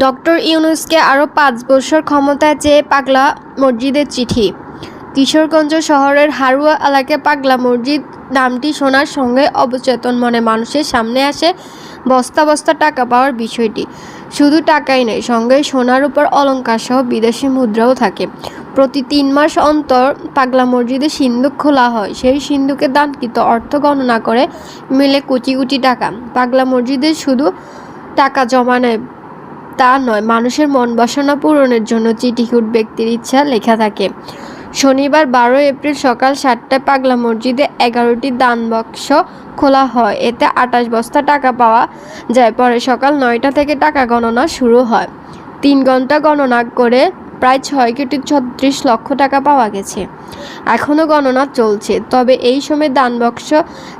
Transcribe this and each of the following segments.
Doctor ইউনুসকে আরও পাঁচ বছর ক্ষমতায় চেয়ে পাগলা মসজিদের চিঠি। কিশোরগঞ্জ শহরের হারুয়া এলাকায় পাগলা মসজিদ নামটি শোনার সঙ্গে অবচেতন মনে মানুষের সামনে আসে বস্তা বস্তা টাকা পাওয়ার বিষয়টি। শুধু টাকাই নয়, সঙ্গে সোনার উপর অলংকার সহ বিদেশি মুদ্রাও থাকে। প্রতি তিন মাস অন্তর পাগলা মসজিদে সিন্দুক খোলা হয়। সেই সিন্দুকে দানকৃত অর্থ গণনা করে মিলে কোটি কোটি টাকা। পাগলা মসজিদে শুধু টাকা জমা নেয় তা নয়, মানুষের মন বাসনা পূরণের জন্য চিঠিকুট ব্যক্তির ইচ্ছা লেখা থাকে। শনিবার বারো এপ্রিল সকাল সাতটায় পাগলা মসজিদে এগারোটি দান বাক্স খোলা হয়। এতে আটাশ বস্তা টাকা পাওয়া যায়। পরে সকাল নয়টা থেকে টাকা গণনা শুরু হয়। তিন ঘণ্টা গণনা করে প্রায় ছয় কোটি ছত্রিশ লক্ষ টাকা পাওয়া গেছে। এখনও গণনা চলছে। তবে এই সময় দান বাক্স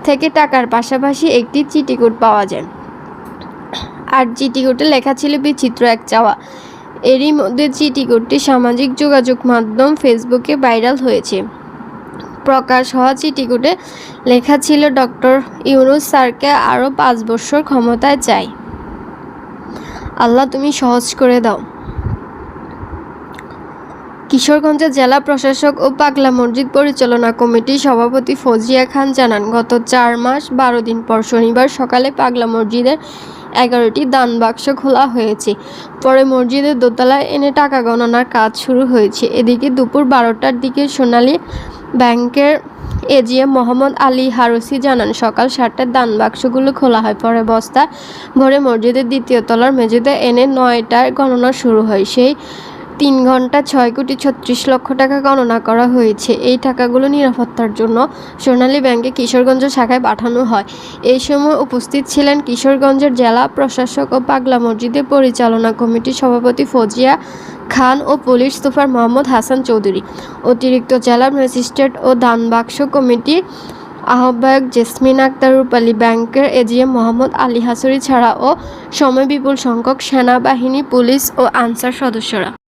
থেকে টাকার পাশাপাশি একটি চিটিকুট পাওয়া যায়। আর চিঠিকুটে লেখা ছিল বিচিত্র এক চাওয়া। এরই মধ্যে চিঠিকুটটি সামাজিক যোগাযোগ মাধ্যম ফেসবুকে ভাইরাল হয়েছে। প্রকাশ হওয়া চিঠিকুটে লেখা ছিল, ডক্টর ইউনুস স্যারকে আরও পাঁচ বছর ক্ষমতায় চাই। আল্লাহ তুমি সহজ করে দাও। কিশোরগঞ্জের জেলা প্রশাসক ও পাগলা মসজিদ পরিচালনা কমিটির সভাপতি ফজিয়া খান জানান, গত চার মাস বারো দিন পর শনিবার সকালে পাগলা মসজিদের এগারোটি দান বাক্স খোলা হয়েছে। পরে মসজিদের দোতলায় এনে টাকা গণনার কাজ শুরু হয়েছে। এদিকে দুপুর বারোটার দিকে সোনালী ব্যাংকের এজিএম মোহাম্মদ আলী হারুসি জানান, সকাল সাতটার দান বাক্সগুলো খোলা হয়। পরে বস্তা ভরে মসজিদের দ্বিতীয় তলার মেঝেতে এনে নয়টার গণনা শুরু হয়। সেই তিন ঘণ্টা ছয় কোটি ছত্রিশ লক্ষ টাকা গণনা করা হয়েছে। এই টাকাগুলো নিরাপত্তার জন্য সোনালী ব্যাংকে কিশোরগঞ্জ শাখায় পাঠানো হয়। এই সময় উপস্থিত ছিলেন কিশোরগঞ্জের জেলা প্রশাসক ও পাগলা মসজিদের পরিচালনা কমিটির সভাপতি ফজিয়া খান ও পুলিশ সুপার মোহাম্মদ হাসান চৌধুরী। অতিরিক্ত জেলা ম্যাজিস্ট্রেট ও দানবাক্স কমিটি আহ্বায়ক জেসমিন আক্তার রূপালী ব্যাংকের এজিএম মোহাম্মদ আলী হাসুরি ছাড়াও সময় বিপুল সংখ্যক সেনাবাহিনী, পুলিশ ও আনসার সদস্যরা।